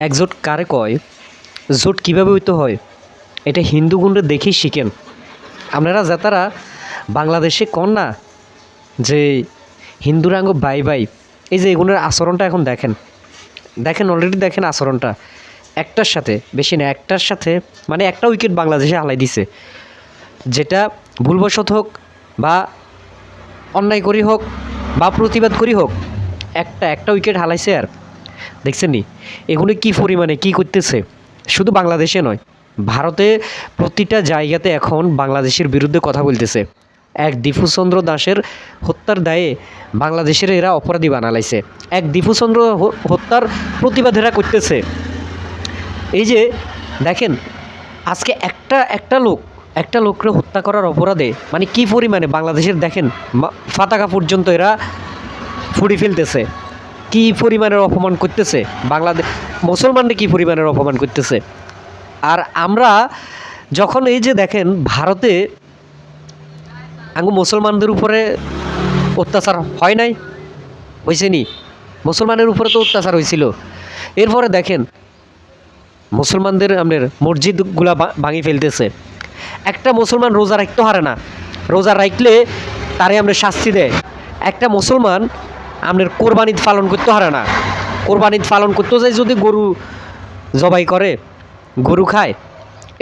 একজোট কারে কয়, জোট কীভাবে হইতে হয়, এটা হিন্দু গুণরে দেখেই শিখেন। আপনারা যাতারা বাংলাদেশে কন না যে হিন্দুরাঙ্গ বাই বাই, এই যে এগুলোর আচরণটা এখন দেখেন। দেখেন অলরেডি দেখেন আচরণটা। একটার সাথে, বেশি না, একটার সাথে মানে একটা উইকেট বাংলাদেশে হালাই দিছে। যেটা ভুলবশত হোক বা অন্যায় করি হোক বা প্রতিবাদ করি হোক, একটা একটা উইকেট হালাইছে আর। দেখছেন নি? এগুলো কি পরিমাণে, কি করতেছে? শুধু বাংলাদেশে নয়, ভারতে প্রতিটা জায়গাতে এখন বাংলাদেশের বিরুদ্ধে কথা বলতেছে। এক দীপুচন্দ্র দাসের হত্যার দায়ে বাংলাদেশের এরা অপরাধী বানালাইছে। এক দীপুচন্দ্র হত্যার প্রতিবাদ এরা করতেছে। এই যে, দেখেন, আজকে একটা একটা লোক, একটা লোককে হত্যা করার অপরাধে মানে কি পরিমাণে বাংলাদেশের, দেখেন ফাতাকা পর্যন্ত এরা ফুড়ি ফেলতেছে। কি পরিমাণের অপমান করতেছে? বাংলাদেশ মুসলমানরা কি পরিমাণের অপমান করতেছে? আর আমরা যখন এই যে দেখেন, ভারতে আঙ্গু মুসলমানদের উপরে অত্যাচার হয় নাই? হয়েছে নি? মুসলমানের উপরে তো অত্যাচার হয়েছিল এরপরে দেখেন, মুসলমানদের আপনার মসজিদগুলা ভাঙি ফেলতেছে। একটা মুসলমান রোজা রাখতে পারে না। রোজা রাখলে তারে আমরা শাস্তি দেয়। একটা মুসলমান আপনার কোরবানি পালন করতে পারে না। কোরবানি পালন করতে যায় যদি গরু জবাই করে, গরু খায়,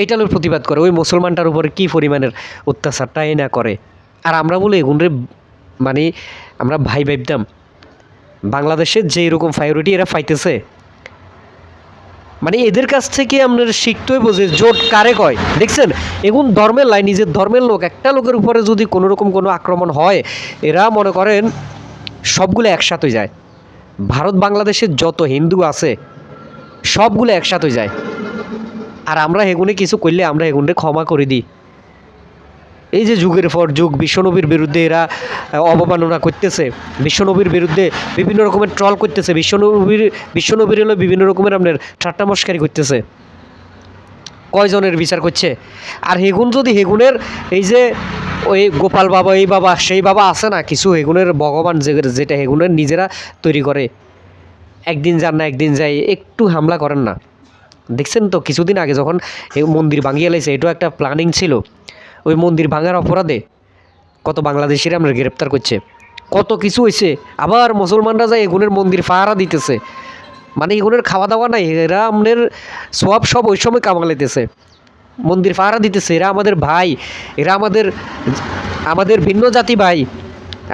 এটা লোক প্রতিবাদ করে। ওই মুসলমানটার উপরে কী পরিমাণের অত্যাচারটাই না করে? আর আমরা বলে এগুনরে মানে আমরা ভাই ভাবতাম বাংলাদেশের যে এরকম প্রায়োরিটি এরা পাইতেছে মানে এদের কাছ থেকে আপনার শিখতেই বোঝে জোট কারে কয়। দেখছেন, এগুন ধর্মের লাই, নিজের ধর্মের লোক, একটা লোকের উপরে যদি কোনো রকম কোনো আক্রমণ হয়, এরা মনে করেন সবগুলো একসাথে যায়। ভারত, বাংলাদেশের যত হিন্দু আছে, সবগুলো একসাথে যায়। আর আমরা হেগুনে কিছু করলে আমরা হেগুনে ক্ষমা করে দিই। এই যে যুগের পর যুগ, বিশ্বনবীর বিরুদ্ধে এরা অবমাননা করতেছে। বিশ্বনবীর বিরুদ্ধে বিভিন্ন রকমের ট্রল করতেছে। বিশ্বনবীর বিশ্বনবীর হলো বিভিন্ন রকমের আপনার ঠাট্টা মস্কারি করতেছে। কয়জনের বিচার করছে? আর হেগুন যদি, হেগুনের এই যে ওই গোপাল বাবা, এই বাবা, সেই বাবা আছে না, কিছু হেগুনের ভগবান যেটা হেগুনের নিজেরা তৈরি করে। একদিন যান না, একদিন যাই, একটু হামলা করেন না। দেখছেন তো, কিছুদিন আগে যখন এই মন্দির ভাঙিয়ে লাইছে, এটাও একটা প্ল্যানিং ছিল। ওই মন্দির ভাঙার অপরাধে কত বাংলাদেশিরা আমরা গ্রেপ্তার করছে। কত কিছু হয়েছে আবার মুসলমানরা যায় এগুনের মন্দির পাহারা দিতেছে। মানে এগুনের খাওয়া দাওয়া নাই, এরা আমাদের সব সব ওই সময় কামালাইতেছে মন্দির পাহারা দিতেছে, এরা আমাদের ভাই, এরা আমাদের আমাদের ভিন্ন জাতি ভাই।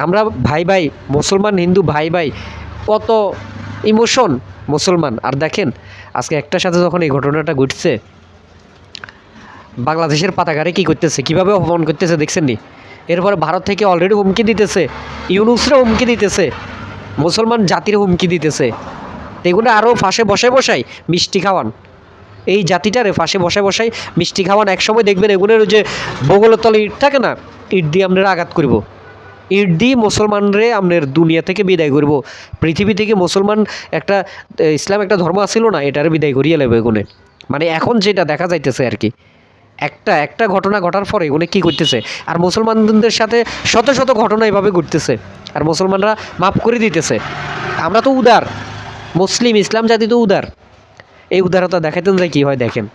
আমরা ভাই ভাই, মুসলমান, হিন্দু, ভাই ভাই, কত ইমোশন মুসলমান। আর দেখেন, আজকে একটার সাথে যখন এই ঘটনাটা ঘটছে, বাংলাদেশের পাতাগারে কি করতেছে, কীভাবে অপমান করতেছে দেখছেন নি? এরপরে ভারত থেকে অলরেডি হুমকি দিতেছে ইউনুসরা হুমকি দিতেছে, মুসলমান জাতির হুমকি দিতেছে। এগুলো আরও ফাঁসে বসায় বসাই মিষ্টি খাওয়ান। এই জাতিটারে ফাঁসে বসায় বসাই মিষ্টি খাওয়ান। একসময় দেখবেন এগুলোর যে বগলের তলে ইট থাকে না, ইট দিয়ে আমরা আঘাত করব। ইট দিয়ে মুসলমানরে আমাদের দুনিয়া থেকে বিদায় করব। পৃথিবী থেকে মুসলমান একটা ইসলাম একটা ধর্ম আসছিল না, এটারে বিদায় করিয়ে নেবে এগুনে। মানে এখন যেটা দেখা যাইতেছে আর কি একটা একটা ঘটনা ঘটার পরে এগুলো কী করতেছে? আর মুসলমানদের সাথে শত শত ঘটনা এভাবে ঘটতেছে। আর মুসলমানরা মাফ করে দিতেছে। আমরা তো উদার। মুসলিম ইসলাম জাতি তো উদার। এই উদারতা দেখাতেন যায় কী হয় দেখেন?